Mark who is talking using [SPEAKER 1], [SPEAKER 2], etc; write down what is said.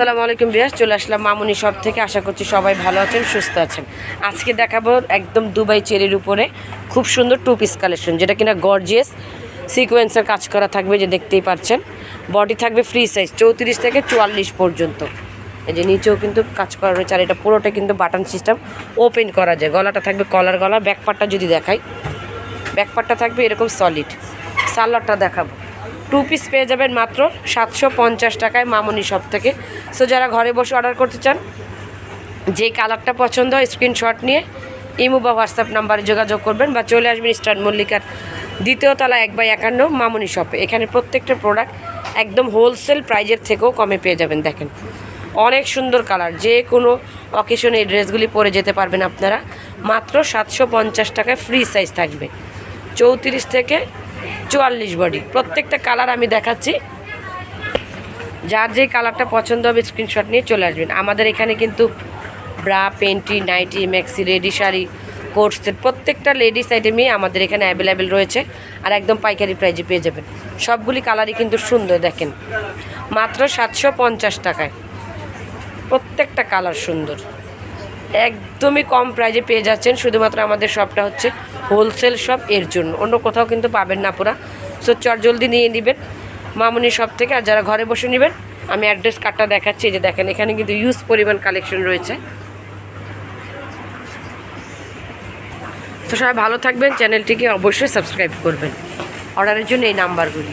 [SPEAKER 1] আসসালামু আলাইকুম বিয়াস, চলে আসলাম মামুনি সব থেকে। আশা করছি সবাই ভালো আছেন, সুস্থ আছেন। আজকে দেখাবো একদম দুবাই চেরির উপরে খুব সুন্দর টু পিস কালেকশন যেটা কিনা গর্জিয়াস সিকোয়েন্সের কাজ করা থাকবে, যে দেখতেই পাচ্ছেন। বডি থাকবে ফ্রি সাইজ চৌত্রিশ থেকে চুয়াল্লিশ পর্যন্ত। এই যে নিচেও কিন্তু কাজ করা রয়েছে, আর এটা পুরোটা কিন্তু বাটন সিস্টেম ওপেন করা যায়। গলাটা থাকবে কলার গলা ব্যাকপারটা যদি দেখাই ব্যাকপারটা থাকবে এরকম সলিড সালোয়ারটা দেখাবো। টু পিস পেয়ে যাবেন মাত্র সাতশো পঞ্চাশ টাকায় মামনি শপ থেকে। সো যারা ঘরে বসে অর্ডার করতে চান, যে কালারটা পছন্দ হয় স্ক্রিনশট নিয়ে ইমো বা হোয়াটসঅ্যাপ নাম্বারে যোগাযোগ করবেন বা চলে আসবেন স্টার মল্লিকার দ্বিতীয় তলা এক বাই একান্ন মামনি শপে এখানে প্রত্যেকটা প্রোডাক্ট একদম হোলসেল প্রাইজের থেকেও কমে পেয়ে যাবেন, দেখেন। অনেক সুন্দর কালার যে কোনো অকেশনে এই ড্রেসগুলি পরে যেতে পারবেন আপনারা। মাত্র সাতশো পঞ্চাশ টাকায় ফ্রি সাইজ থাকবে। চৌত্রিশ থেকে চুয়াল্লিশ বডি প্রত্যেকটা কালার আমি দেখাচ্ছি। যার যে কালারটা পছন্দ হবে স্ক্রিনশট নিয়ে চলে আসবেন। আমাদের এখানে কিন্তু bra panty nightie maxi ready sari coat set প্রত্যেকটা লেডিস আইটেমই আমাদের এখানে অ্যাভেলেবেল রয়েছে আর একদম পাইকারি প্রাইজে পেয়ে যাবেন। সবগুলি কালারই কিন্তু সুন্দর দেখেন। মাত্র সাতশো পঞ্চাশ টাকায়। প্রত্যেকটা কালার সুন্দর। একদমই কম প্রাইজে পেয়ে যাচ্ছেন। শুধুমাত্র আমাদের শপটা হচ্ছে হোলসেল শপ এর জন্য। অন্য কোথাও কিন্তু পাবেন না পুরা। সো চট জলদি নিয়ে নেবেন মামুনি শপ থেকে। আর যারা ঘরে বসে নেবেন, আমি অ্যাড্রেস কার্ডটা দেখাচ্ছি। যে দেখেন, এখানে কিন্তু ইউজ পরিমাণ কালেকশন রয়েছে। তো সবাই ভালো থাকবেন। চ্যানেলটিকে অবশ্যই সাবস্ক্রাইব করবেন। অর্ডারের জন্য এই নাম্বারগুলি